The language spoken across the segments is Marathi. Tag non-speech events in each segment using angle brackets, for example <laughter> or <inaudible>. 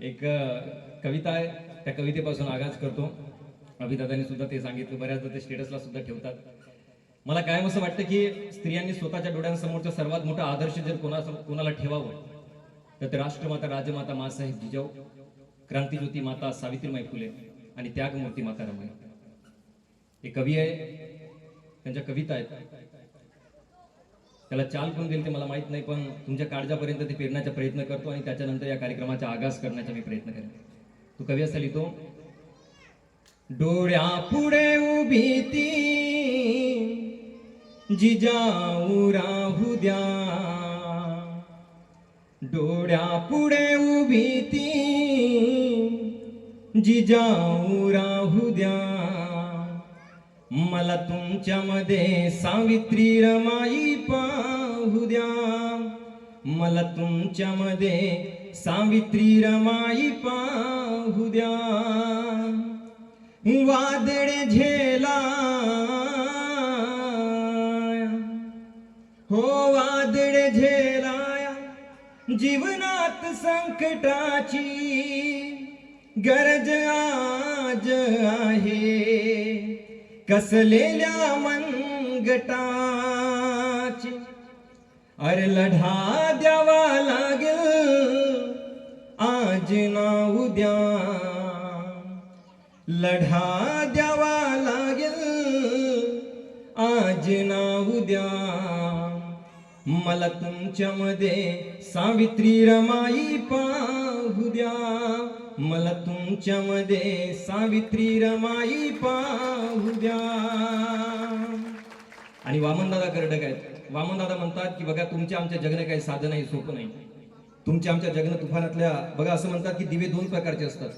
एक कविता आहे. त्या कवितेपासून आगाज करतो. अभिदादांनी सुद्धा ते सांगितलं. बऱ्याचदा ते स्टेटसला सुद्धा ठेवतात. मला कायम असं वाटतं की स्त्रियांनी स्वतःच्या डोळ्यांसमोरचा सर्वात मोठा आदर्श जर कोणा कोणाला ठेवावं तर ते राष्ट्रमाता राजमाता मासाहेब जिजाऊ क्रांतीज्योती माता सावित्रीमाई फुले आणि त्यागमूर्ती माता रमाई हे कवी आहे. त्यांच्या कविता आहेत. त्याला चाल कोण देईल ते मला माहीत नाही पण तुमच्या काळजापर्यंत ते फिरण्याचा प्रयत्न करतो आणि त्याच्यानंतर या कार्यक्रमाचा आगास करण्याचा मी प्रयत्न करेन. तू कवी असा लिहितो डोळ्या पुढे उभी ती जिजाऊ राहू द्या. डोळ्या पुढे उभी ती जिजाऊ राहू द्या. मला तुमच्यामध्ये सावित्री रमाई पाहू द्या. मला तुमच्यामध्ये सावित्री रमाई पाहू द्या. वादळे झेला. हो वादळे झेलाया जीवनात संकटाची गरज आज आहे. कसलेल्या मनगटाची? अरे लढा द्यावा लागेल आज ना उद्या. लढा द्यावा लागेल आज ना उद्या. मला तुमच्यामध्ये सावित्री रमाई पाहू द्या मला तुमच्यामध्ये सावित्री रमाई पाहू द्या आणि वामनदादा करडक आहेत. वामनदादा म्हणतात की बघा तुमच्या आमच्या जगणं काही साधं नाही सोपं नाही. तुमच्या आमच्या जगणं तुफानातल्या बघा असं म्हणतात की दिवे दोन प्रकारचे असतात.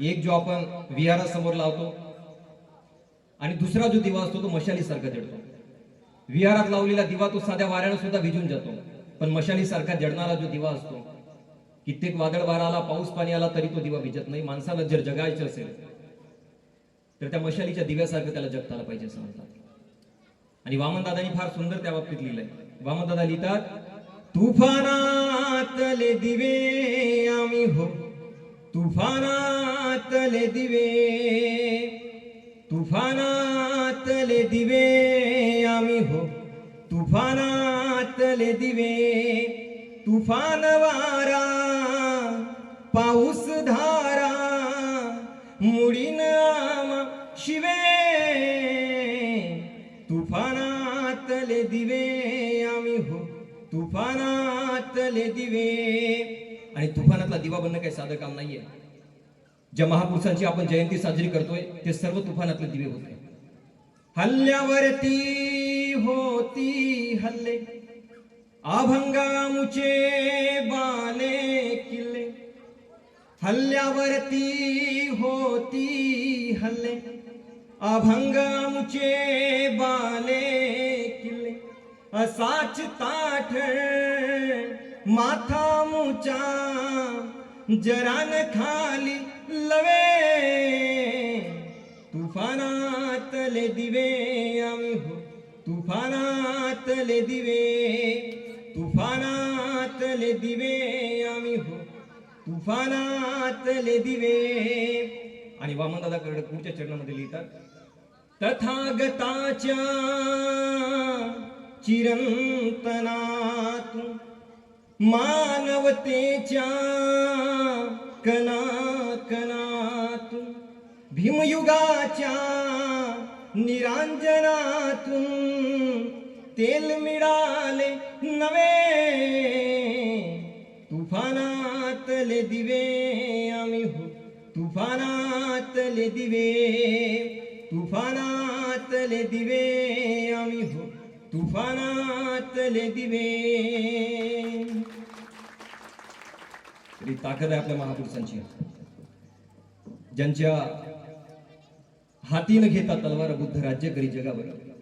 एक जो आपण विहारासमोर लावतो आणि दुसरा जो दिवा असतो तो मशालीसारखा जडतो. विहारात लावलेला दिवा तो साध्या वाऱ्यानं सुद्धा विजून जातो. पण मशालीसारखा जडणारा जो दिवा असतो कित्येक वादळ वारा आला पाऊस पाणी आला तरी तो दिवा विजत नाही. माणसाला जर जगायचं असेल तर त्या मशालीच्या दिव्यासारखं त्याला जगताला पाहिजे असं म्हणतात. आणि वामनदादानी फार सुंदर त्या बाबतीत लिहिलंय. वामनदादा लिहितात तुफानातले दिवे आम्ही हो तुफानातले दिवे तुफानातले दिवे आम्ही हो तुफाना तुफानातले दिवे तुफान वारा पाऊस धारा मुडीन आमा शिवे. तुफानातले दिवे आम्ही हो तुफानातले दिवे. आणि तुफानातला दिवा बनणं काही साधं काम नाहीये. ज्या महापुरुषांची आपण जयंती साजरी करतोय ते सर्व तुफानातले दिवे होते. हल्ल्यावरती होती हल्ले. अभंगामुचे बाले किल्ले हल्ल्यावरती होती हल्ले. अभंगामुचे बाले किल्ले असाच ताठ माथा मुचा जरान खाली लवे. तुफानातले दिवे आम्ही हो तुफानातले दिवे. तुफानातले दिवे आम्ही हो. तुफानातले दिवे. आणि वामनदादा करड पुढच्या चरणामध्ये लिहितात तथागताच्या चिरंतनात मानवतेच्या कणा कणातून भीमयुगाच्या निरांजनातून तेल मिळाले नवे. तुफानातले दिवे आम्ही हो. तुफानातले दिवे तुफानातले दिवे आम्ही हो. तुफानातले दिवे. तरी ताकद आहे आपल्या महापुरुषांची. ज्यांच्या हातीनं घेतात घेता तलवार बुद्ध राज्य करी जगावर.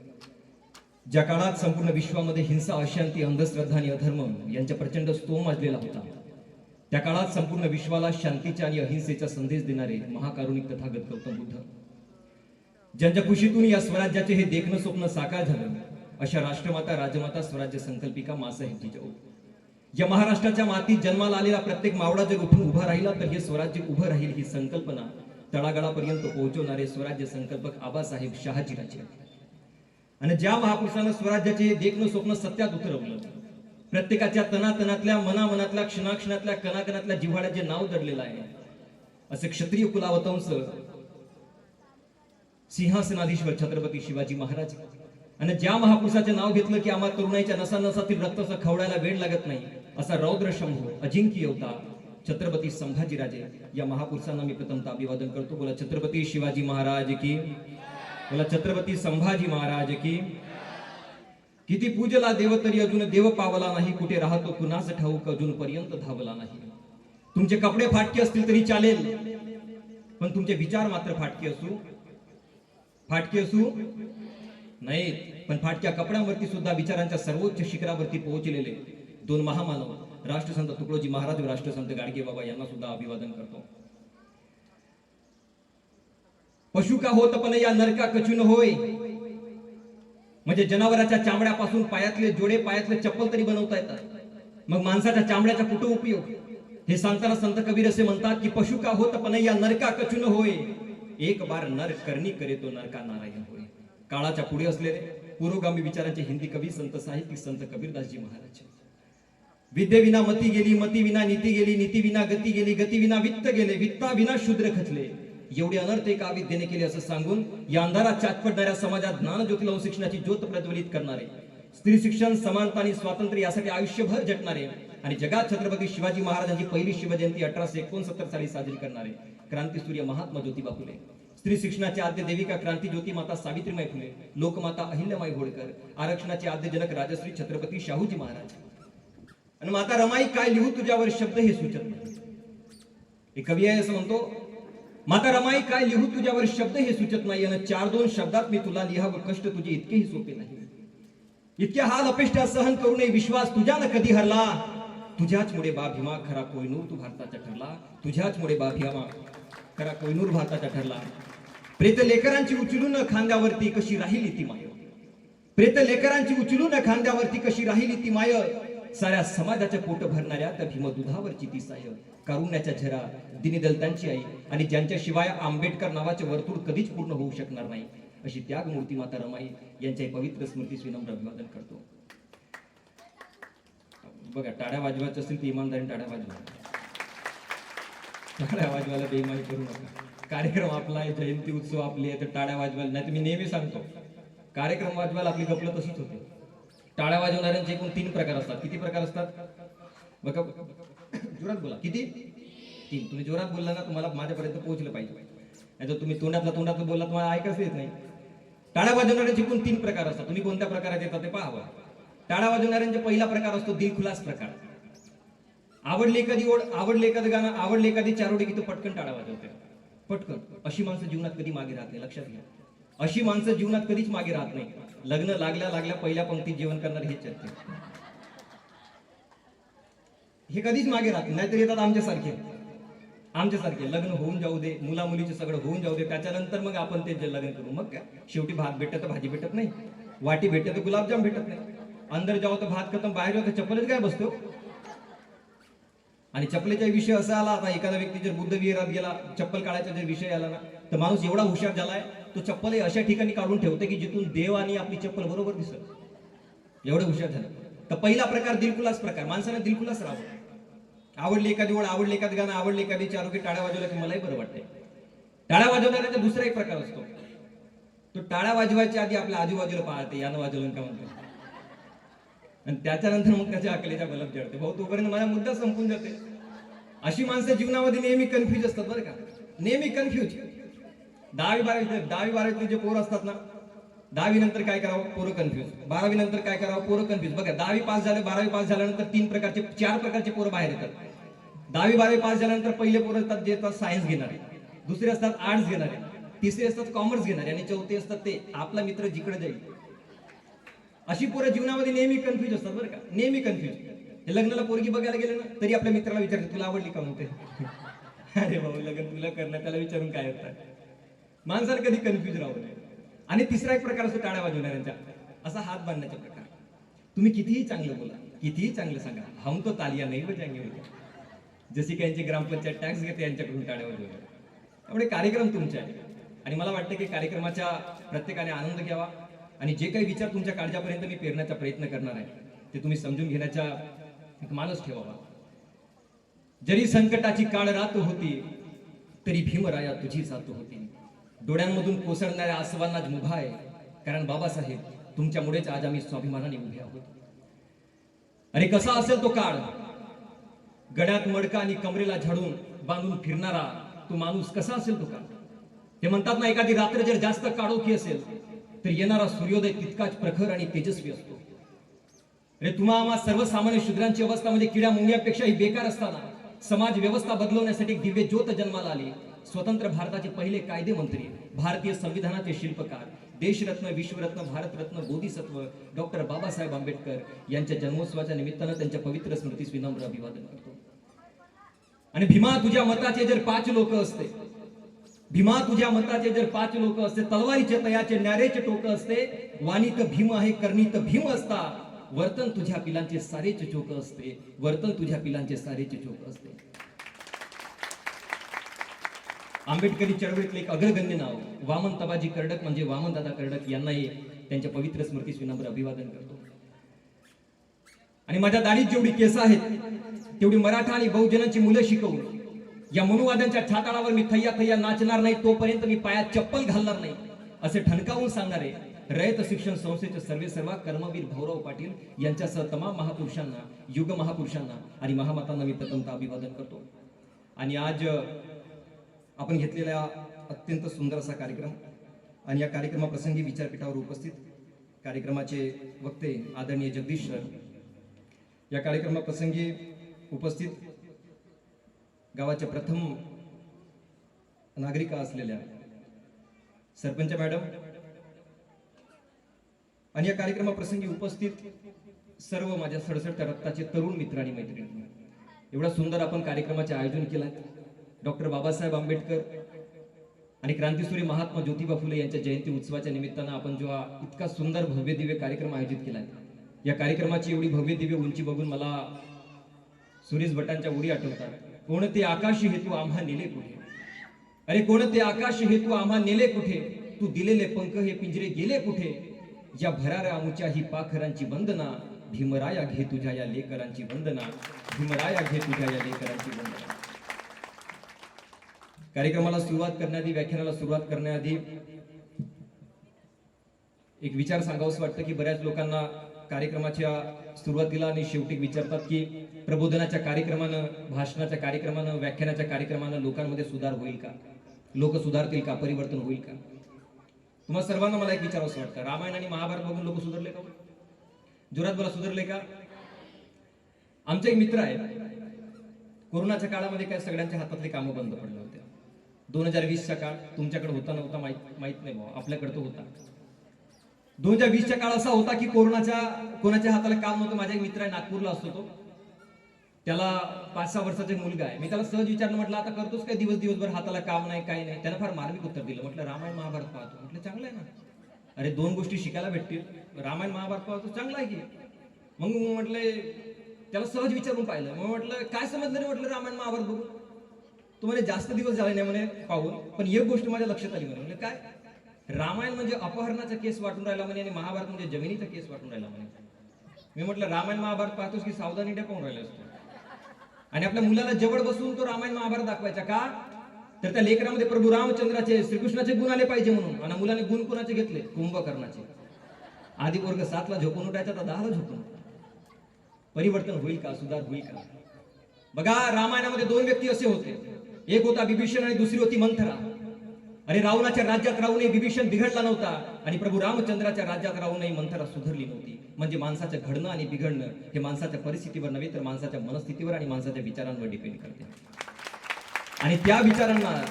ज्या काळात संपूर्ण विश्वामध्ये हिंसा अशांती अंधश्रद्धा आणि अधर्म यांचा प्रचंड स्तोम माजलेला होता त्या काळात संपूर्ण विश्वाला शांतीचा आणि अहिंसेचा संदेश देणारे महाकारुणिक तथागत गौतम बुद्ध. ज्यांच्या कुशीतून या स्वराज्याचे हे देखणं स्वप्न साकार झालं अशा राष्ट्रमाता राजमाता स्वराज्य संकल्पिका मासाहेब जिजाऊ या महाराष्ट्राच्या मातीत जन्माला आलेला प्रत्येक मावळा जर उठून उभा राहिला तर हे स्वराज्य उभं राहील ही संकल्पना तळागाळापर्यंत पोहोचवणारे स्वराज्य संकल्पक आबासाहेब शहाजीराजे. आणि ज्या महापुरुषानं स्वराज्याचे देखणं स्वप्न सत्यात उतरवलं प्रत्येकाच्या तनातनातल्या मनामनातल्या क्षणाक्षणातल्या कणाकणातल्या जिव्हाळ्यात जे नाव दडलेलं आहे. असे क्षत्रिय कुलावतंस सिंहासनाधीश्वर छत्रपती शिवाजी महाराज. आणि ज्या महापुरुषाचे नाव घेतलं की आम्हा तरुणाईच्या नसा नसातील रक्ताचा खवडायला वेळ लागत नाही असा रौद्र शंभू अजिंक्य योद्धा छत्रपती संभाजीराजे या महापुरुषांना मी प्रथमतः अभिवादन करतो. बोला छत्रपती शिवाजी महाराज की मला छत्रपती संभाजी महाराज की. किती पूजला देव तरी अजून देव पावला नाही कुठे राहतो कुणाच ठाऊक अजून पर्यंत धावला नाही. तुमचे कपडे फाटके असतील तरी चालेल पण तुमचे विचार मात्र फाटके असू. फाटके असू? नाहीत पण फाटक्या कपड्यांवरती सुद्धा विचारांच्या सर्वोच्च शिखरावरती पोहोचलेले दोन महामानव राष्ट्रसंत तुकडोजी महाराज व राष्ट्रसंत गाडगे बाबा यांना सुद्धा अभिवादन करतो. पशु का होत पण या नरका कचून होय. म्हणजे जनावराच्या चामड्यापासून पायातले जोडे पायातले चप्पल तरी बनवता येतात. मग माणसाच्या चामड्याचा कुठं उपयोग? हे सांगताना संत कबीर असे म्हणतात की पशु का होत पण या नरका कचून होय. एक बार नर करणी करे तो नरका नारायण होय. काळाच्या पुढे असलेले पुरोगामी विचारांचे हिंदी कवी संत साहित्यिक संत कबीरदासजी महाराज विद्येविना मती गेली मती विना नीती गेली नीती विना गती गेली गती विना वित्त गेले वित्ता विना शूद्र खचले. एवढे अनर्थ एका विद्येने केले असं सांगून या अंधारात चाचपडणाऱ्या समाजात ज्ञान ज्योतिलाव शिक्षणाची ज्योत प्रज्वलित करणारे स्त्री शिक्षण समानता आणि स्वातंत्र्य यासाठी आयुष्यभर झटणारे आणि जगात छत्रपती शिवाजी महाराजांची पहिली शिवजयंती अठराशे एकोणसत्तर साली साजरी करणारे क्रांतीसूर्य महात्मा ज्योतिबा फुले. स्त्री शिक्षणाच्या आद्य देविका क्रांती ज्योती माता सावित्रीमाई फुले लोकमाता अहिल्यामाई होळकर आरक्षणाचे आद्यजनक राजश्री छत्रपती शाहूजी महाराज. आणि माता रमाई काय लिहू तुझ्यावर शब्द हे सुचत नाही. एक कवी आहे असं म्हणतो माता रमाई काय लिहू तुझ्यावर शब्द हे सुचत नाही आणि चार दोन शब्दात मी तुला लिहावं कष्ट तुझे इतकेही सोपे नाही. इतक्या हाल अपेष्टा सहन करू नये विश्वास तुझ्यानं कधी हरला? तुझ्याचमुळे बा भीमा खरा कोयनूर तू भारताचा ठरला. तुझ्याच मुळे बा भीमा खरा कोयनूर भारताचा ठरला. प्रेत लेकरांची उचलून खांद्यावरती कशी राहिली ती माय? प्रेत लेकरांची उचलून खांद्यावरती कशी राहिली ती माय? साऱ्या समाजाच्या पोट भरणाऱ्या त्या भीमदुधावरची ती साय. कारुण्याच्या झरा दिनीदलतांची आई आणि ज्यांच्याशिवाय आंबेडकर नावाचे वर्तुळ कधीच पूर्ण होऊ शकणार नाही अशी त्याग मूर्ती माता रमाई यांच्या पवित्र स्मृतीस विनम्र अभिवादन करतो. बघा टाळ्या वाजवायचं असेल तर इमानदारी टाळ्या वाजवा. टाळ्या वाजवायला बेमानी करू नका. कार्यक्रम आपला आहे जयंती उत्सव आपली आहे तर टाळ्या वाजवायला नाही तर मी नेहमी सांगतो कार्यक्रम वाजवायला आपली गपलं तशीच होते. टाळ्या वाजवणाऱ्यांचे एकूण तीन प्रकार असतात किती प्रकार असतात? बघा जोरात बोला. किती? तीन. तुम्ही जोरात बोलला ना तुम्हाला माझ्यापर्यंत पोहोचलं पाहिजे. नाही तर तुम्ही तोंडातला तोंडातलं बोलला तुम्हाला ऐकायचं येत नाही. टाळ्या वाजवणाऱ्यांचे एकूण तीन प्रकार असतात तुम्ही कोणत्या प्रकारात येतात ते पाहावा. टाळ्या वाजवणाऱ्यांचे पहिला प्रकार असतो दिलखुलास प्रकार. आवडली एखादी ओढ आवडले एखादं गाणं आवडले एखादी चारोडी की तो पटकन टाळा वाजवते. पटकन. अशी माणसं जीवनात कधी मागे राहते लक्षात घ्या. अशी माणसं जीवनात कधीच मागे राहत नाही. लग्न लागल्या लागल्या पहिल्या पंक्तीत जेवण करणार हे चर्चे. हे कधीच मागे राहत नाहीतर येतात आमच्यासारखे. आमच्यासारखे. लग्न होऊन जाऊ दे मुला मुलीचे सगळं होऊन जाऊ दे त्याच्यानंतर मग आपण ते जे लग्न करू. मग काय? शेवटी भात भेटत तर भाजी भेटत नाही. वाटी भेटत तर गुलाबजाम भेटत नाही. अंदर जाऊ तर भात खतम बाहेर जाऊ तर चप्पलच काय बसतो आणि चपलेचा विषय असा आला आता एखादा व्यक्ती जर बुद्ध विहारात गेला चप्पल काढायचा जर विषय आला ना तर माणूस एवढा हुशार झालाय तो चप्पलही अशा ठिकाणी काढून ठेवते की जिथून देव आणि आपली चप्पल बरोबर दिसत. एवढं हुशार झालं. तर पहिला प्रकार दिलकुलास प्रकार. माणसानं दिलकुलास राहावं. आवडली एखादी ओळ आवडली एखादी गाणं आवडली एखादी चार की टाळ्या वाजवल्या की मलाही बरं वाटतंय. टाळ्या वाजवणाऱ्याचा दुसरा एक प्रकार असतो. तो टाळ्या वाजवायच्या आधी आपल्या आजूबाजूला पाहते यानं वाजवलं का म्हणतो आणि त्याच्यानंतर मग त्याच्या अकलेच्या बलब चढते. भाऊ तोपर्यंत माझा मुद्दा संपून जाते. अशी माणसं जीवनामध्ये नेहमी कन्फ्युज असतात बरं का. नेहमी कन्फ्युज दहावी बारावी दहावी बारावीतले जे पोरं असतात ना दहावी नंतर काय करावं? पोरं कन्फ्युज बारावी नंतर काय करावं? पोरं कन्फ्युज बघा दहावी पास झाले बारावी पास झाल्यानंतर तीन प्रकारचे चार प्रकारचे पोरं बाहेर येतात. दहावी बारावी पास झाल्यानंतर पहिले पोरं असतात जे असतात सायन्स घेणारे. दुसरे असतात आर्ट्स घेणारे. तिसरे असतात कॉमर्स घेणारे. आणि चौथे असतात ते आपला मित्र जिकडे जाईल. अशी पोरं जीवनामध्ये नेहमी कन्फ्युज असतात बरं का. नेहमी कन्फ्युज हे लग्नाला पोरगी बघायला गेले ना तरी आपल्या मित्राला विचारते तुला आवडली का? म्हणते. <laughs> अरे भाऊ लग्न तुला करणं त्याला विचारून काय होतं? माणसाला कधी कन्फ्युज राहू नये. आणि तिसरा एक प्रकार असतो टाळ्या वाजवणाऱ्यांचा. असा हात बांधण्याचा प्रकार. तुम्ही कितीही चांगलं बोला कितीही चांगलं सांगा हम तो तालिया नाही बजांगे होते जशी काही यांची ग्रामपंचायत टॅक्स घेते यांच्याकडून टाळ्या वाजवल्या. त्यामुळे कार्यक्रम तुमचे आहे. आणि मला वाटतं की कार्यक्रमाच्या प्रत्येकाने आनंद घ्यावा. आणि जे काही विचार तुमच्या काळजापर्यंत मी पेरण्याचा प्रयत्न करणार आहे ते तुम्ही समजून घेण्याचा एक मानस ठेवावा. जरी संकटाची काळ रात होती तरी भीमराया तुझी साथ होती. डोळ्यांमधून कोसळणाऱ्या आसवांना मुभा आहे. कारण बाबासाहेब तुमच्यामुळेच आज आम्ही स्वाभिमानाने उभे आहोत. आणि कसा असेल तो काळ? गड्यात मडका आणि कमरेला झाडून बांधून फिरणारा तो माणूस कसा असेल तो काळ? ते म्हणतात ना एखादी रात्र जर जास्त काळोखी असेल तर येणारा सूर्योदय तितकाच प्रखर आणि तेजस्वी असतो. अरे तुम्हा आम्हा सर्वसामान्य शूद्रांची अवस्था म्हणजे किड्या मुंग्यापेक्षाही बेकार असताना समाज व्यवस्था बदलवण्यासाठी दिव्य ज्योत जन्माला आली. स्वतंत्र भारताचे पहिले कायदे मंत्री भारतीय संविधानाचे शिल्पकार देशरत्न विश्वरत्न भारतरत्न बोधिसत्व डॉक्टर बाबासाहेब आंबेडकर यांच्या जन्मोत्सवाच्या निमित्तानं त्यांच्या पवित्र स्मृतीस विनम्र अभिवादन करतो. आणि भीमा तुझ्या मताचे जर पाच लोक असते भीमा तुझ्या मताचे जर पाच लोक असते तलवारीचे तयाचे न्यारेचे टोक असते वाणीत भीम आहे करणीत भीम असता वर्तन तुझ्या पिलांचे सारेचे चोक असते वर्तन तुझ्या पिलांचे सारेचे चोक असते. आंबेडकरी चळवळीतले एक अग्रगण्य नाव वामन तबाजी कर्डक म्हणजे वामन दादा कर्डक यांनाही त्यांच्या पवित्र स्मृतीस विनम्र अभिवादन करतो. आणि माझ्या दाढीत जेवढी केस आहेत तेवढी मराठा आणि बहुजनांची मुलं शिकवून या मनुवाद्यांच्या छाताळावर मी थैया थैया नाचणार नाही तोपर्यंत मी पायात चप्पल घालणार नाही असे ठणकावून सांगणारे रयत शिक्षण संस्थेचे सर्वे सर्वा कर्मवीर भाऊराव पाटील यांच्यासह तमाम महापुरुषांना युग महापुरुषांना आणि महामातांना मी प्रथमतः अभिवादन करतो. आणि आज आपण घेतलेला अत्यंत सुंदर असा कार्यक्रम. आणि या कार्यक्रमाप्रसंगी विचारपीठावर उपस्थित कार्यक्रमाचे वक्ते आदरणीय जगदीश सर. या कार्यक्रमाप्रसंगी उपस्थित गावाच्या प्रथम नागरिका असलेल्या सरपंच मॅडम आणि या कार्यक्रमाप्रसंगी उपस्थित सर्व माझ्या सडसडत्या रक्ताचे तरुण मित्र आणि मैत्रिणी एवढा सुंदर आपण कार्यक्रमाचे आयोजन केलं डॉक्टर बाबासाहेब आंबेडकर आणि क्रांतीसूर्य महात्मा ज्योतिबा फुले यांच्या जयंती उत्सवाच्या निमित्तानं आपण जो हा इतका सुंदर भव्य दिव्य कार्यक्रम आयोजित केलाय. या कार्यक्रमाची एवढी भव्य दिव्य उंची बघून मला सुरेश भटांच्या उडी आठवतात. कोणते आकाशी हेतू आम्हा नेले कुठे? अरे कोणते आकाश हेतू आम्हा नेले कुठे? तू दिलेले पंख हे पिंजरे गेले कुठे? या भराऱ्या आमूच्या ही पाखरांची वंदना भीमराया घे तुझ्या या लेकरांची वंदना भीमराया घे तुझ्या या लेकरांची वंदना. कार्यक्रमाला सुरुवात करण्याआधी व्याख्यानाला सुरुवात करण्याआधी एक विचार सांगावंसं वाटतं की बऱ्याच लोकांना कार्यक्रमाच्या सुरुवातीला आणि शेवटी विचारतात की प्रबोधनाच्या कार्यक्रमानं भाषणाच्या कार्यक्रमानं व्याख्यानाच्या कार्यक्रमानं लोकांमध्ये सुधार होईल का? लोक सुधारतील का? परिवर्तन होईल का? तुम्हाला सर्वांना मला एक विचारावंसं वाटतं. रामायण आणि महाभारत बघून लोक सुधारले का जोरात बोला सुधारले का? आमचे एक मित्र आहेत कोरोनाच्या काळामध्ये काय सगळ्यांच्या हातातले कामं बंद पडलं. दोन हजार वीसचा काळ तुमच्याकडे होता नव्हता माहीत माहीत नाही भाऊ. आपल्याकडे तो होता. दोन हजार वीसचा काळ असा होता की कोरोनाच्या कोणाच्या हाताला काम नव्हतं. माझ्या एक मित्र आहे नागपूरला असतो तो. त्याला पाच सहा वर्षाचा एक मुलगा आहे. मी त्याला सहज विचारलं म्हटलं आता करतोच काय? दिवस दिवसभर हाताला काम नाही काही नाही. त्यानं फार मार्मिक उत्तर दिलं. म्हटलं रामायण महाभारत पाहतो. म्हटलं चांगलं आहे ना. अरे दोन गोष्टी शिकायला भेटतील. रामायण महाभारत पाहतो चांगला आहे की. मग म्हटलं त्याला सहज विचारून पाहिलं. मग म्हटलं काय समजलं रे? म्हटलं रामायण महाभारत बघून. तो म्हणे जास्त दिवस झाले नाही म्हणे पाहून पण एक गोष्ट माझ्या लक्षात आली म्हणे म्हणजे काय? रामायण म्हणजे अपहरणाचा केस वाटून राहिला म्हणे आणि महाभारत म्हणजे जमिनीचा केस वाटून राहिला म्हणे. मी म्हटलं रामायण महाभारत पाहतोस की सावधान इंडिया पाहून राहिला असतो. आणि आपल्या मुलाला जवळ बसून तो रामायण महाभारत दाखवायचा का? तर त्या लेकरामध्ये प्रभू रामचंद्राचे श्रीकृष्णाचे गुण आले पाहिजे म्हणून. आणि मुलाने गुण कोणाचे घेतले? कुंभकर्णाचे. आधी वर्ग सातला झोपून उठायचा तर दहाला झोपून परिवर्तन होईल का? सुधार होईल का? बघा रामायणामध्ये दोन व्यक्ती असे होते. एक होता बिभीषण आणि दुसरी होती मंथरा. आणि रावणाच्या राज्यात राहूनही बिभीषण बिघडला नव्हता आणि प्रभू रामचंद्राच्या राज्यात राहूनही मंथरा सुधरली नव्हती. म्हणजे माणसाचं घडणं आणि बिघडणं हे माणसाच्या परिस्थितीवर नव्हे तर माणसाच्या मनस्थितीवर आणि माणसाच्या विचारांवर डिपेंड करते. आणि त्या विचारांना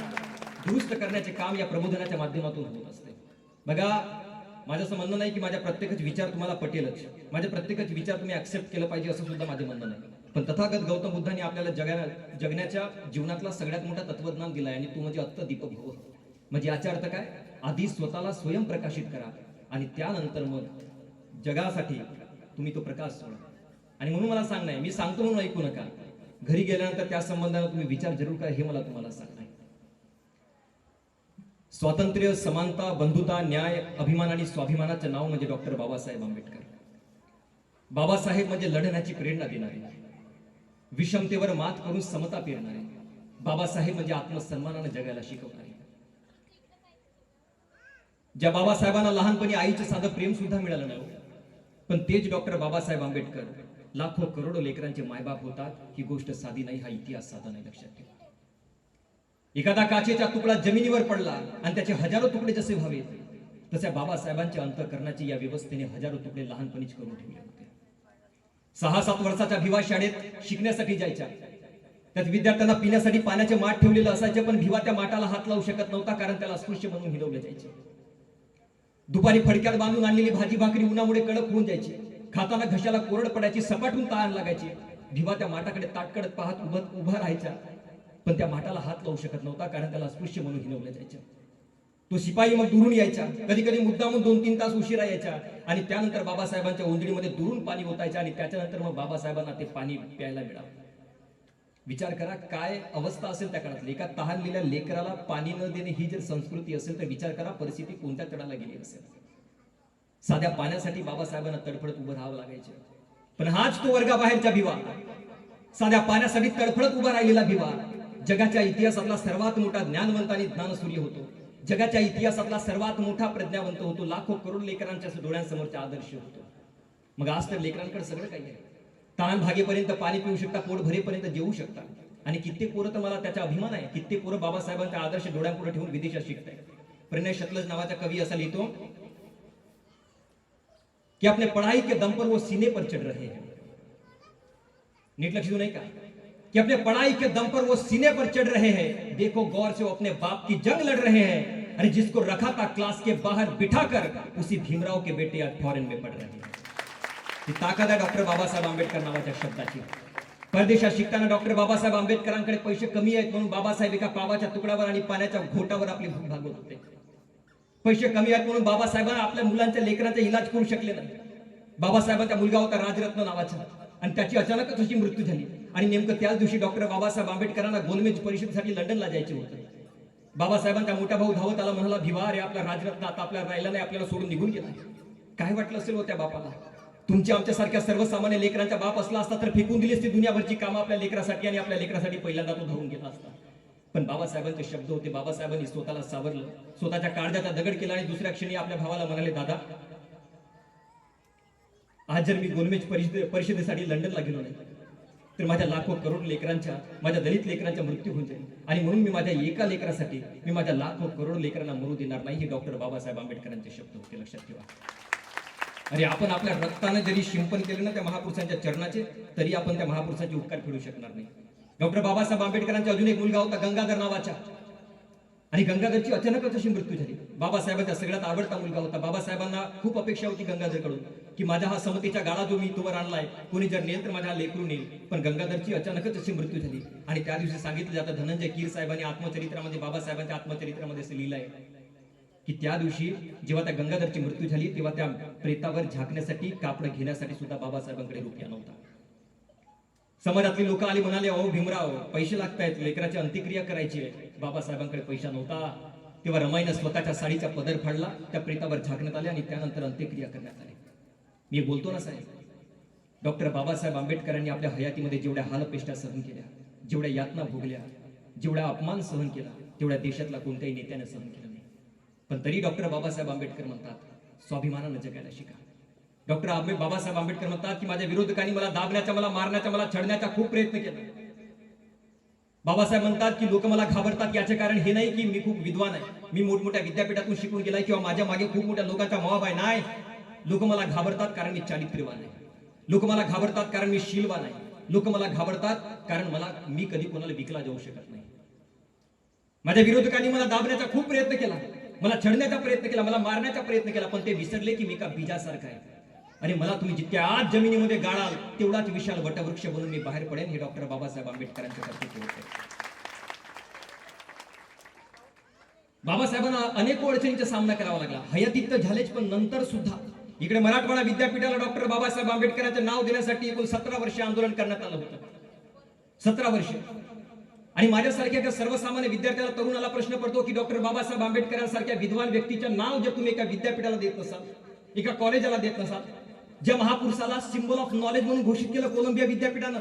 दुरुस्त करण्याचे काम या प्रबोधनाच्या माध्यमातून होत असते. बघा माझं असं म्हणणं नाही की माझ्या प्रत्येकच विचार तुम्हाला पटेलच. माझ्या प्रत्येकाचे विचार तुम्ही ऍक्सेप्ट केलं पाहिजे असं सुद्धा माझं म्हणणं नाही. पण तथागत गौतम बुद्धांनी आपल्याला जगा जगण्याच्या जीवनातला सगळ्यात मोठा तत्वज्ञान दिलाय आणि तू म्हणजे अत्त दीपक हो म्हणजे याचा अर्थ काय? आधी स्वतःला स्वयं प्रकाशित करा आणि त्यानंतर मग जगासाठी तुम्ही तो प्रकाश सोडा. आणि म्हणून मला सांगणं आहे मी सांगतो म्हणून ऐकू नका. घरी गेल्यानंतर त्या संबंधाने तुम्ही विचार जरूर करा हे मला तुम्हाला सांगणं आहे स्वातंत्र्य समानता बंधुता न्याय अभिमान आणि स्वाभिमानाचं नाव म्हणजे डॉक्टर बाबासाहेब आंबेडकर. बाबासाहेब म्हणजे लढण्याची प्रेरणा देणारे. विषमतेवर मात करून समता पेरणारे. बाबासाहेब म्हणजे आत्मसन्मानानं जगायला शिकवणारे. ज्या बाबासाहेबांना लहानपणी आईचं साधं प्रेम सुद्धा मिळालं नाही हो. पण तेच डॉक्टर बाबासाहेब आंबेडकर. लाखो करोडो लेकरांचे मायबाप होतात. ही गोष्ट साधी नाही हा इतिहास साधा नाही लक्षात ठेवा. एखादा काचेचा तुकडा जमिनीवर पडला आणि त्याचे हजारो तुकडे जसे व्हावेत तसे बाबासाहेबांच्या अंतकरणाची या व्यवस्थेने हजारो तुकडे लहानपणीच करून ठेवले होते. सहा सात वर्षाच्या भिवा शाळेत शिकण्यासाठी जायच्या. त्यात विद्यार्थ्यांना पिण्यासाठी पाण्याचे माठ ठेवलेलं असायचे पण भिवा त्या माठाला हात लावू शकत नव्हता कारण त्याला अस्पृश्य म्हणून हिरवले जायचे. दुपारी फडक्यात बांधून आणलेली भाजी भाकरी उन्हामुळे कडक होऊन जायची. खाताना घशाला कोरड पडायची सपाटून ताण लागायची. भिवा त्या माठाकडे ताटकडत पाहत उभं उभा राहायचा पण त्या माठाला हात लावू शकत नव्हता कारण त्याला अस्पृश्य म्हणून हिनवलं जायचं. तो शिपाई मग दुरून यायचा. कधी कधी मुद्दामून दोन तीन तास उशिरा यायचा. आणि त्यानंतर बाबासाहेबांच्या उंजडीमध्ये दुरून पाणी ओतायचं आणि त्याच्यानंतर मग बाबासाहेबांना ते पाणी प्यायला मिळालं. विचार करा काय अवस्था असेल त्या काळातली? एका तहानलेल्या लेकराला पाणी न देणे ही जर संस्कृती असेल तर विचार करा परिस्थिती कोणत्या तडाला गेली असेल? साध्या पाण्यासाठी बाबासाहेबांना तडफडत उभं राहावं लागायचं. पण हाच तो वर्गाबाहेरच्या भिवा. साध्या पाण्यासाठी तडफडत उभा राहिलेला भिवा. जगाच्या इतिहासातला सर्वात मोठा ज्ञानवंत आणि ज्ञानसूर्य होतो. जगाच्या इतिहासातला सर्वात मोठा प्रज्ञावंत होतो. लाखो करोड लेकरांच्या डोळ्यांसमोरचा आदर्श होतो. मग आज तर लेकरांकडे सगळं काही आहे. तहान भागेपर्यंत पाणी पिऊ शकता पोट भरेपर्यंत जेवू शकता. आणि कित्येक पोरं तर मला त्याचा अभिमान आहे. कित्येक पोरं बाबासाहेबांचा आदर्श डोळ्यांपुढे ठेवून विदेशात शिकताय प्रणय शतलज नावाचा कवी असा लिहितो कि अपने पढ़ाई के दम पर वो सीने पर चढ़ रहे हैं. नीट लक्ष देऊ नाही का? कि अपने पढ़ाई के दम पर वो सीने पर चढ़ रहे हैं। देखो गौर से वो अपने बाप की जंग लड़ रहे हैं। अरे जिसको रखा था क्लास के बाहर बिठाकर उसी भीमराव के बेटे आज फॉरेन में पढ़ रहे हैं। ही ताकद आहे डॉक्टर बाबासाहेब आंबेडकर नावाच्या शब्दाची परदेशात शिकताना डॉक्टर बाबासाहेब आंबेडकरांकडे पैसे कमी आहेत म्हणून बाबासाहेब एका पावाच्या तुकड्यावर आणि पाण्याच्या घोटावर आपली भूक भागवत होते. पैसे कमी आहेत म्हणून बाबासाहेबांना आपल्या मुलांच्या लेकरांचा इलाज करू शकले नाही. बाबासाहेबांचा मुलगा होता राजरत्न नावाचा. आणि त्याची अचानकच अशी मृत्यू झाली. आणि नेमकं त्याच दिवशी डॉक्टर बाबासाहेब आंबेडकरांना गोलमेज परिषदेसाठी लंडनला जायचे होते. बाबासाहेबांचा मोठा भाऊ धावत आला म्हणाला भिवा रे आपला राजरत्न आता आपल्याला राहिला नाही आपल्याला सोडून निघून गेला काय वाटलं असेल हो त्या बापाला? तुमच्या आमच्यासारख्या सर्वसामान्य लेकरांचा बाप असला असता तर फेकून दिली असती दुनियाभरची कामं आपल्या लेकरासाठी आणि आपल्या लेकरासाठी पहिल्यांदा तो धावून गेला असता. पण बाबासाहेबांचे शब्द होते बाबासाहेबांनी स्वतःला सावरलं. स्वतःच्या काळजाचा दगड केला आणि दुसऱ्या क्षणी आपल्या भावाला म्हणाले दादा आज जर मी गोलमेज परिषदे परिषदेसाठी लंडनला गेलो नाही तर माझ्या लाखो करोड लेकरांच्या माझ्या दलित लेकरांचा मृत्यू होऊन जाईल. आणि म्हणून मी माझ्या एका लेकरासाठी मी माझ्या लाखो करोड लेकरांना मरू देणार नाही हे डॉक्टर बाबासाहेब आंबेडकरांचे शब्द होते लक्षात ठेवा. अरे आपण आपल्या रक्तानं जरी शिंपण केलं ना त्या महापुरुषांच्या चरणाचे तरी आपण त्या महापुरुषांचे उपकार फेडू शकणार नाही. डॉक्टर बाबासाहेब आंबेडकरांचा अजून एक मुलगा होता गंगाधर नावाचा. आणि गंगाधरची अचानकच अशी मृत्यू झाली. बाबासाहेबांचा सगळ्यात आवडता मुलगा होता. बाबासाहेबांना खूप अपेक्षा होती गंगाधरकडून. की माझ्या हा समतेच्या गाळा जो मी तुवर आणलाय कोणी जर नेल तर माझ्या हा लेकरू नेईल पण गंगाधरची अचानकच अशी मृत्यू झाली. आणि त्या दिवशी सांगितलं जातं धनंजय कीर साहेबांनी आत्मचरित्रामध्ये बाबासाहेबांच्या आत्मचरित्रामध्ये असं लिहिलंय की त्या दिवशी जेव्हा त्या गंगाधरची मृत्यू झाली तेव्हा त्या प्रेतावर झाकण्यासाठी कापड घेण्यासाठी सुद्धा बाबासाहेबांकडे रुपया नव्हता. समाजातली लोक आली म्हणाले अहो भीमराव पैसे लागतायत लेकराची अंत्यक्रिया करायची आहे. बाबासाहेबांकडे पैसा नव्हता. तेव्हा रमाईनं स्वतःच्या साडीचा पदर फाडला त्या प्रेतावर झाकण्यात आले आणि त्यानंतर अंत्यक्रिया करण्यात आली. मी बोलतो ना साहेब डॉक्टर बाबासाहेब आंबेडकरांनी आपल्या हयातीमध्ये जेवढ्या हालपेष्टा सहन केल्या जेवढ्या यातना भोगल्या जेवढा अपमान सहन केला तेवढ्या देशातला कोणत्याही नेत्याने सहन केलं नाही. पण तरी डॉक्टर बाबासाहेब आंबेडकर म्हणतात स्वाभिमानानं जगायला शिका. डॉक्टर आंबे बाबासाहेब आंबेडकर म्हणतात की माझ्या विरोधकांनी मला दाबण्याचा मला मारण्याचा मला छडण्याचा खूप प्रयत्न केला. बाबासाहेब म्हणतात की लोक मला घाबरतात याचे कारण हे नाही की मी खूप विद्वान आहे. मी मोठमोठ्या विद्यापीठातून शिकून गेलाय किंवा माझ्या मागे खूप मोठ्या लोकांचा मॉब आहे. नाही. लोक मला घाबरतात कारण मी चारित्र्यवान आहे. लोक मला घाबरतात कारण मी शीलवान आहे. लोक मला घाबरतात कारण मला मी कधी कोणाला विकला जाऊ शकत नाही. माझ्या विरोधकांनी मला दाबण्याचा खूप प्रयत्न केला. मला छडण्याचा प्रयत्न केला मला मारण्याचा प्रयत्न केला पण ते विसरले की मी का बीजासारखा आहे. आणि मला तुम्ही जितक्या आज जमिनीमध्ये गाळाल तेवढाच विशाल वटवृक्ष बनून मी बाहेर पडेन हे डॉक्टर बाबासाहेब आंबेडकरांच्या कर्तृत्व होते. बाबासाहेबांना अनेक अडचणींचा सामना करावा लागला. हयातीत तर झालेच पण नंतर सुद्धा इकडे मराठवाडा विद्यापीठाला डॉक्टर बाबासाहेब आंबेडकरांचं नाव देण्यासाठी एकूण सतरा वर्ष आंदोलन करण्यात आलं होतं. सतरा वर्ष. आणि माझ्यासारख्या एका सर्वसामान्य विद्यार्थ्याला तरुणाला प्रश्न पडतो की डॉक्टर बाबासाहेब आंबेडकरांसारख्या विद्वान व्यक्तीच्या नाव जर तुम्ही एका विद्यापीठाला देत नसाल एका कॉलेजाला देत नसाल ज्या महापुरुषाला सिम्बॉल ऑफ नॉलेज म्हणून घोषित केलं कोलंबिया विद्यापीठानं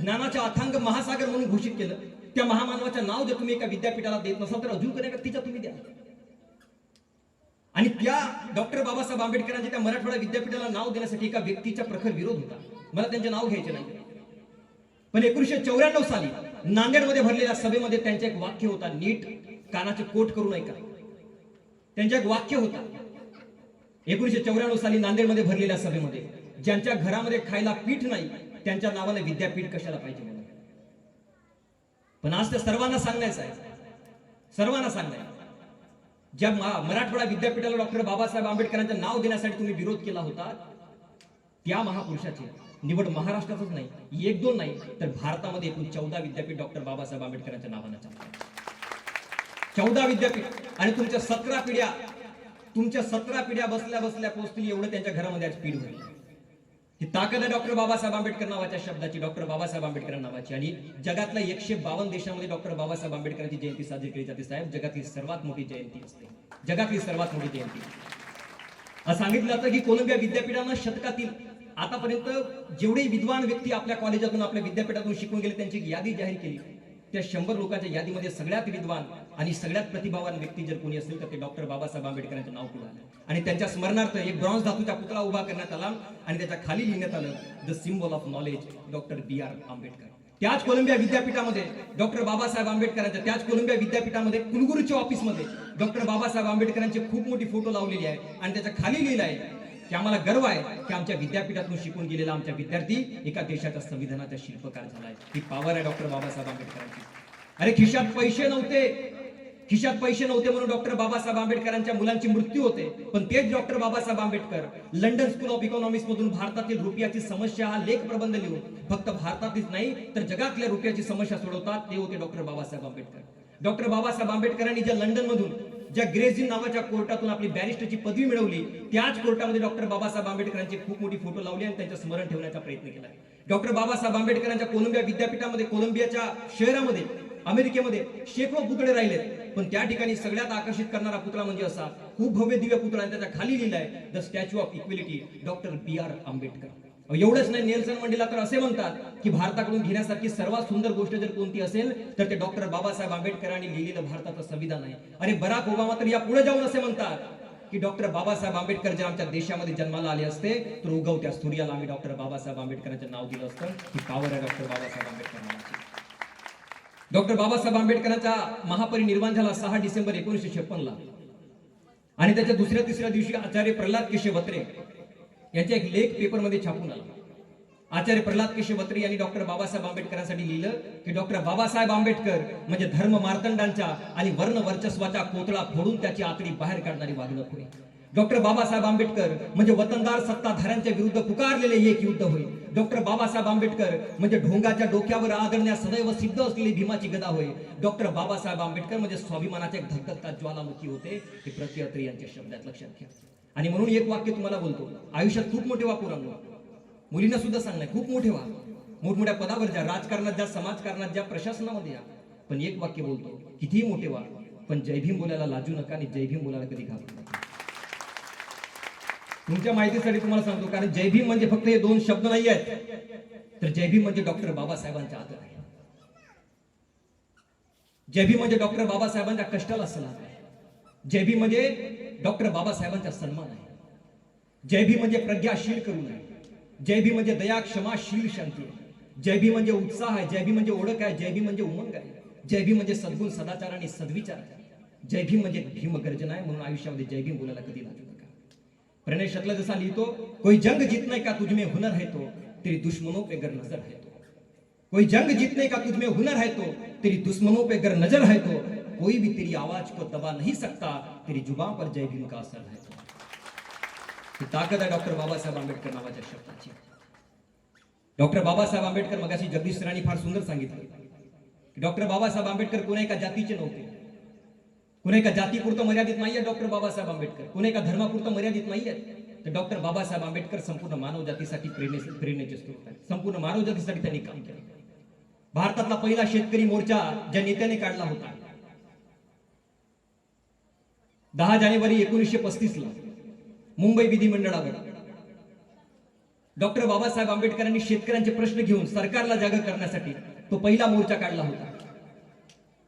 ज्ञानाच्या अथांग महासागर म्हणून घोषित केलं त्या महामानवाचं नाव जर तुम्ही एका विद्यापीठाला देत नसाल तर अजून कोण्या व्यक्तीच्या तुम्ही द्या. आणि त्या डॉक्टर बाबासाहेब आंबेडकरांच्या त्या मराठवाडा विद्यापीठाला नाव देण्यासाठी एका व्यक्तीचा प्रखर विरोध होता. मला त्यांचे नाव घ्यायचे नाही. पण एकोणीशे चौऱ्याण्णव साली नांदेडमध्ये भरलेल्या सभेमध्ये त्यांचे एक वाक्य होता नीट कानाचे कोट करू नये का त्यांचे एक वाक्य होता एकोणीशे चौऱ्याण्णव साली नांदेडमध्ये भरलेल्या सभेमध्ये ज्यांच्या घरामध्ये खायला पीठ नाही त्यांच्या नावाने विद्यापीठ कशाला पाहिजे पण आज त्या सर्वांना सांगण्याचं आहे. सर्वांना सांगण्याचं ज्या मराठवाडा विद्यापीठाला डॉक्टर बाबासाहेब आंबेडकरांचं नाव देण्यासाठी तुम्ही विरोध केला होता त्या महापुरुषाची. निवड महाराष्ट्रातच नाही एक दोन नाही तर भारतामध्ये एकूण चौदा विद्यापीठ डॉक्टर बाबासाहेब आंबेडकरांच्या नावानं चालतात चौदा विद्यापीठ. आणि तुमच्या सतरा पिढ्या तुमच्या सतरा पिढ्या बसल्या बसल्या पोचतील एवढं त्यांच्या घरामध्ये आज पीड होईल ही ताकद आहे डॉक्टर बाबासाहेब आंबेडकर नावाच्या शब्दाची डॉक्टर बाबासाहेब आंबेडकर नावाची. आणि जगातल्या एकशे बावन्न देशामध्ये डॉक्टर बाबासाहेब आंबेडकरांची जयंती साजरी केली जाते साहेब. जगातली सर्वात मोठी जयंती असते. जगातली सर्वात मोठी जयंती. असं सांगितलं जातं की कोलंबिया विद्यापीठानं शतकातील आतापर्यंत जेवढे विद्वान व्यक्ती आपल्या कॉलेजातून आपल्या विद्यापीठातून शिकून गेले त्यांची यादी जाहीर केली. त्या शंभर लोकांच्या यादीमध्ये सगळ्यात विद्वान आणि सगळ्यात प्रतिभावान व्यक्ती जर कोणी असेल तर ते डॉक्टर बाबासाहेब आंबेडकरांचं नाव पुढे आलं आणि त्यांच्या स्मरणार्थ एक ब्रॉन्झ धातूचा पुतळा उभा करण्यात आला आणि त्याच्याखाली लिहिण्यात आलं the symbol of knowledge doctor B R Ambedkar त्याच कोलंबिया विद्यापीठामध्ये डॉक्टर बाबासाहेब आंबेडकरांच्या त्याच कोलंबिया विद्यापीठामध्ये कुलगुरूच्या ऑफिसमध्ये डॉक्टर बाबासाहेब आंबेडकरांचे खूप मोठी फोटो लावलेली आहे आणि त्याच्याखाली लिहिलं आहे की आम्हाला गर्व आहे की आमच्या विद्यापीठातून शिकून गेलेला आमच्या विद्यार्थी एका देशाच्या संविधानाचा शिल्पकार झालाय ही पॉवर आहे डॉक्टर बाबासाहेब आंबेडकरांची. अरे खिशात पैसे नव्हते. खिशात पैसे नव्हते म्हणून डॉक्टर बाबासाहेब आंबेडकरांच्या मुलांची मृत्यू होते. पण तेच doctor Babasaheb Ambedkar London school of economics मधून भारतातील रुपयाची समस्या हा लेख प्रबंध लिहून फक्त भारतातीच नाही तर जगातल्या रुपयाची समस्या सोडवतात ते होते डॉक्टर बाबासाहेब आंबेडकर. डॉक्टर बाबासाहेब आंबेडकरांनी ज्या लंडन मधून ज्या ग्रेझिन नावाच्या कोर्टातून आपली बॅरिस्टरची पदवी मिळवली त्याच कोर्टामध्ये डॉक्टर बाबासाहेब आंबेडकरांची खूप मोठी फोटो लावली आणि त्यांचं स्मरण ठेवण्याचा प्रयत्न केला. डॉक्टर बाबासाहेब आंबेडकरांच्या कोलंबिया विद्यापीठामध्ये कोलंबियाच्या शहरामध्ये अमेरिकेमध्ये शेकडो पुतळे राहिलेत. पण त्या ठिकाणी सगळ्यात आकर्षित करणारा पुतळा म्हणजे असा खूप भव्य दिव्य पुतळा आणि त्याच्याखाली लिहिलाय the statue of equality doctor B R Ambedkar एवढंच नाही नेल्सन मंडेला तर असे म्हणतात की भारताकडून घेण्यासारखी सर्वात सुंदर गोष्ट जर कोणती असेल तर ते डॉक्टर बाबासाहेब आंबेडकरांनी लिहिलेलं भारताचं संविधान आहे. अरे बराक ओबामा तर या पुढे जाऊन असे म्हणतात की डॉक्टर बाबासाहेब आंबेडकर जर आमच्या देशामध्ये जन्माला आले असते तर उगवत्या सूर्याला आम्ही डॉक्टर बाबासाहेब आंबेडकरांचं नाव दिलं असतं. की पावर आहे डॉक्टर बाबासाहेब आंबेडकर डॉक्टर बाबासाहेब आंबेडकरांचा महापरिनिर्वाण झाला सहा डिसेंबर एकोणीसशे छप्पन ला आणि त्याच्या दुसऱ्या तिसऱ्या दिवशी आचार्य प्रल्हाद केशव वत्रे यांच्या एक लेख पेपरमध्ये छापून आला. आचार्य प्रल्हाद केशव वत्रे यांनी डॉक्टर बाबासाहेब आंबेडकरांसाठी लिहिलं की डॉक्टर बाबासाहेब आंबेडकर म्हणजे धर्म मार्तंडांचा आणि वर्ण वर्चस्वाचा कोतळा फोडून त्याची आतडी बाहेर काढणारी वागणूक होईल डॉक्टर बाबासाहेब आंबेडकर म्हणजे वतनदार सत्ताधाऱ्यांच्या विरुद्ध पुकारलेले एक युद्ध होईल डॉक्टर बाबासाहेब आंबेडकर म्हणजे ढोंगाच्या डोक्यावर आदरण्या सदैव सिद्ध असलेली भीमाची गदा होय. डॉक्टर बाबासाहेब आंबेडकर म्हणजे स्वाभिमानाचे एक ज्वालामुखी होते. हे प्रतिअत्रे यांच्या शब्दात लक्षात घ्या. आणि म्हणून एक वाक्य तुम्हाला बोलतो. आयुष्यात खूप मोठे वापर आणलो मुलींना सुद्धा सांगणार खूप मोठे व्हा मोठमोठ्या पदावर जा राजकारणात जा समाजकारणात जा प्रशासनामध्ये या. पण एक वाक्य बोलतो कितीही मोठे व्हा पण जय भीम बोलायला लाजू नका आणि जय भीम बोलायला कधी घाबरू नका. तुमच्या माहितीसाठी तुम्हाला सांगतो कारण जय भीम म्हणजे फक्त हे दोन शब्द नाही आहेत तर जय भीम म्हणजे डॉक्टर बाबासाहेबांच्या आदर आहे जय भीम म्हणजे डॉक्टर बाबासाहेबांच्या कष्टाला सलाम आहे जय भीम म्हणजे डॉक्टर बाबासाहेबांचा सन्मान आहे जय भीम म्हणजे प्रज्ञाशील करून आहे जय भीम म्हणजे दया क्षमाशील शांती आहे जय भीम म्हणजे उत्साह आहे जय भीम म्हणजे ओळख आहे जय भीम म्हणजे उमंग आहे जय भीम म्हणजे सद्गुण सदाचार आणि सद्विचार आहे जय भीम म्हणजे भीम गर्जना आहे म्हणून आयुष्यामध्ये जय भीम बोलायला कधी लागतो प्रणय शतला जसा लिहितो कोई जंग जीतने का तुझ में हुनर है तो तेरी दुश्मनों पे गर नज़र है तो। कोई जंग जीतने का तुझ में हुनर है तो तेरी दुश्मनों पे गर नज़र है तो कोई भी तेरी आवाज़ को दबा नहीं सकता, तेरी जुबा पर जय भीम का असर है तो। ही ताकद आहे डॉक्टर बाबासाहेब आंबेडकर नावाच्या शब्दाची डॉक्टर बाबा बाबासाहेब आंबेडकर मगाशी जगदीश राणी फार सुंदर सांगितलं डॉक्टर बाबासाहेब आंबेडकर कोणा एका जातीचे नव्हते कुणा एका जातीपुरतं मर्यादित नाहीये डॉक्टर बाबासाहेब आंबेडकर? कुणा एका धर्मापुरतं मर्यादित नाहीये? तर डॉक्टर बाबासाहेब आंबेडकर संपूर्ण मानव जातीसाठी प्रेरणे प्रेरणेचे स्रोत आहेत. संपूर्ण मानव जातीसाठी त्यांनी काम केलं. भारतातला पहिला शेतकरी मोर्चा ज्या नेत्याने काढला होता दहा जानेवारी एकोणीसशे पस्तीस ला मुंबई विधिमंडळावर डॉक्टर बाबासाहेब आंबेडकरांनी शेतकऱ्यांचे प्रश्न घेऊन सरकारला जागा करण्यासाठी तो पहिला मोर्चा काढला होता.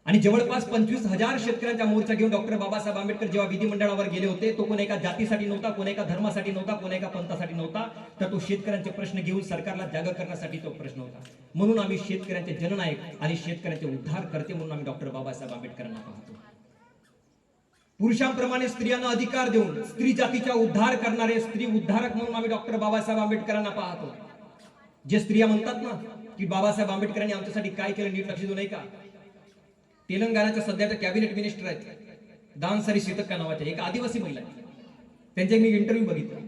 आणि जवळपास पंचवीस हजार शेतकऱ्यांचा मोर्चा घेऊन डॉक्टर बाबासाहेब आंबेडकर जेव्हा विधिमंडळावर गेले होते तो कोण एका जातीसाठी नव्हता कोण एका धर्मासाठी नव्हता कोण एका पंथासाठी नव्हता तर तो शेतकऱ्यांचे प्रश्न घेऊन सरकारला जागा करण्यासाठी तो प्रश्न होता. म्हणून आम्ही शेतकऱ्यांचे जननायक आणि शेतकऱ्यांचे उद्धार करते म्हणून आम्ही डॉक्टर बाबासाहेब आंबेडकरांना पाहतो. पुरुषांप्रमाणे स्त्रियांना अधिकार देऊन स्त्री जातीचा उद्धार करणारे स्त्री उद्धारक म्हणून आम्ही डॉक्टर बाबासाहेब आंबेडकरांना पाहतो. जे स्त्रिया म्हणतात ना की बाबासाहेब आंबेडकरांनी आमच्यासाठी काय केलं नीट लक्ष देऊ नये का? तेलंगणाच्या सध्याच्या कॅबिनेट मिनिस्टर आहेत. दानसरी सीतक्का नावाच्या एक आदिवासी महिला त्यांचे मी इंटरव्ह्यू बघितला.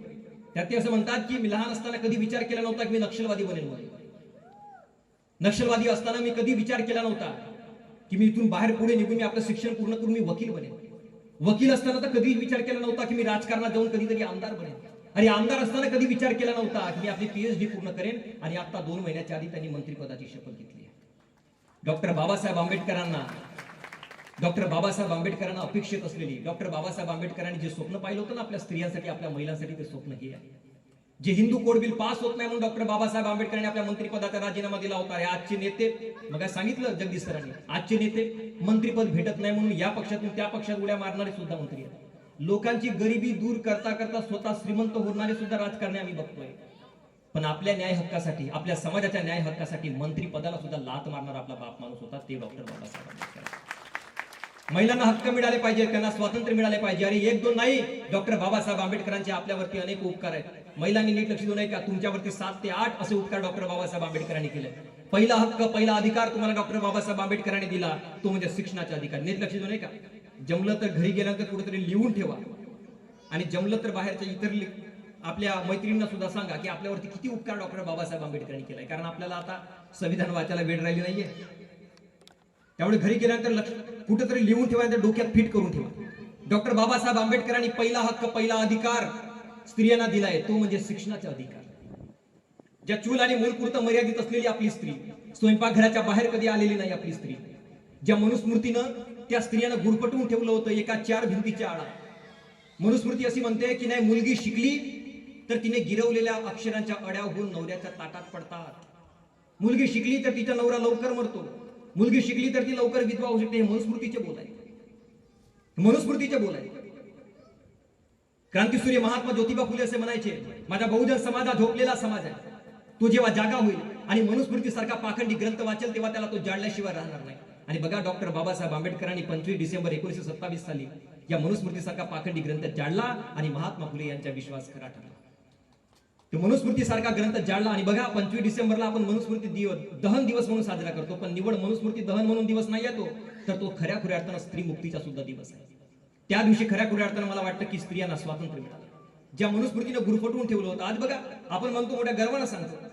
त्यात ते असं म्हणतात की मी लहान असताना कधी विचार केला नव्हता की मी नक्षलवादी बनेल म्हणून. नक्षलवादी असताना मी कधी विचार केला नव्हता की मी इथून बाहेर पुढे निघून मी आपलं शिक्षण पूर्ण करून मी वकील बनेल वकील असताना तर कधी विचार केला नव्हता की मी राजकारणात जाऊन कधीतरी आमदार बनेल आणि आमदार असताना कधी विचार केला नव्हता की मी आपली पीएचडी पूर्ण करेन आणि आता दोन महिन्याच्या आधी त्यांनी मंत्रिपदाची शपथ घेतली. डॉक्टर बाबासाहेब आंबेडकरांना डॉक्टर बाबासाहेब आंबेडकरांना अपेक्षित असलेली डॉक्टर बाबासाहेब आंबेडकरांनी जे स्वप्न पाहिलं होतं ना आपल्या स्त्रियांसाठी आपल्या महिलांसाठी ते स्वप्न हे आहे. जे हिंदू कोड बिल पास होत नाही म्हणून डॉक्टर बाबासाहेब आंबेडकरांनी आपल्या मंत्रिपदाचा राजीनामा दिला होता हे आजचे नेते. मग सांगितलं जगदीश सरांनी आजचे नेते मंत्रिपद भेटत नाही म्हणून या पक्षातून त्या पक्षात उड्या मारणारे सुद्धा मंत्री आहेत. लोकांची गरिबी दूर करता करता स्वतः श्रीमंत होणारे सुद्धा राजकारणी आम्ही बघतोय. पण आपल्या न्याय हक्कासाठी आपल्या समाजाच्या न्याय हक्कासाठी मंत्री पदाला सुद्धा लात मारणारा आपला बाप माणूस होता ते डॉक्टर बाबासाहेब आंबेडकर. महिलांना हक्क मिळाले पाहिजे त्यांना स्वातंत्र्य मिळाले पाहिजे. आणि एक दोन नाही डॉक्टर बाबासाहेब आंबेडकरांचे आपल्यावरती अनेक उपकार आहेत. महिलांनी नीट लक्ष देऊ नये का? तुमच्यावरती सात ते आठ असे उपकार डॉक्टर बाबासाहेब आंबेडकरांनी केले. पहिला हक्क पहिला अधिकार तुम्हाला डॉक्टर बाबासाहेब आंबेडकरांनी दिला तो म्हणजे शिक्षणाचा अधिकार. नीट लक्ष देऊ नये का? जमलं तर घरी गेल्यानंतर कुठेतरी लिहून ठेवा. आणि जमलं तर बाहेरच्या इतर आपल्या मैत्रिणींना सुद्धा सांगा की आपल्यावरती किती उपकार डॉक्टर बाबासाहेब आंबेडकरांनी केलाय. कारण आपल्याला आता संविधान वाचायला वेळ राहिली नाहीये. त्यामुळे घरी गेल्यानंतर लक्ष कुठेतरी लिहून ठेवा डोक्यात फिट करून ठेवा. डॉक्टर बाबासाहेब आंबेडकरांनी पहिला हक्क पहिला अधिकार स्त्रियांना दिलाय. तो म्हणजे शिक्षणाचा अधिकार. ज्या चूल आणि मूलपुरतं मर्यादित असलेली आपली स्त्री स्वयंपाकघराच्या बाहेर कधी आलेली नाही आपली स्त्री ज्या मनुस्मृतीनं त्या स्त्रियांना गुरपटवून ठेवलं होतं एका चार भिंतीच्या आळा. मनुस्मृती अशी म्हणते की नाही मुलगी शिकली तर तिने गिरवलेल्या अक्षरांच्या अड्या होऊन नवऱ्याच्या ताटात पडतात. मुलगी शिकली तर तिचा नवरा लवकर मरतो. मुलगी शिकली तर ती लवकर विधवा होऊ शकते. हे मनुस्मृतीचे बोल आहे मनुस्मृतीचे बोल आहे क्रांतीसूर्य महात्मा ज्योतिबा फुले असे म्हणायचे माझा बहुजन समाज हा झोपलेला समाज आहे. तो जेव्हा जागा होईल आणि मनुस्मृती सारखा पाखंडी ग्रंथ वाचेल तेव्हा त्याला तो जाळल्याशिवाय राहणार नाही. आणि बघा डॉक्टर बाबासाहेब आंबेडकरांनी पंचवीस डिसेंबर एकोणीशे सत्तावीस साली या मनुस्मृतीसारखा पाखंडी ग्रंथ जाळला आणि महात्मा फुले यांचा विश्वास खरा ठरला. तो मनुस्मृती सारखा ग्रंथ जाळला आणि बघा पंचवीस डिसेंबरला आपण मनुस्मृती दिवस दहन दिवस म्हणून साजरा करतो पण निवड मनुस्मृती दहन म्हणून दिवस नाही येतो तर तो खऱ्या खुऱ्या अर्थानं स्त्री मुक्तीचा सुद्धा दिवस आहे. त्या दिवशी खऱ्या खुऱ्या अर्थानं मला वाटतं की स्त्रियांना स्वातंत्र्य मिळालं. ज्या मनुस्मृतीने गुरफटवून ठेवलं होतं आज बघा आपण म्हणतो मोठ्या गर्वानं सांगतो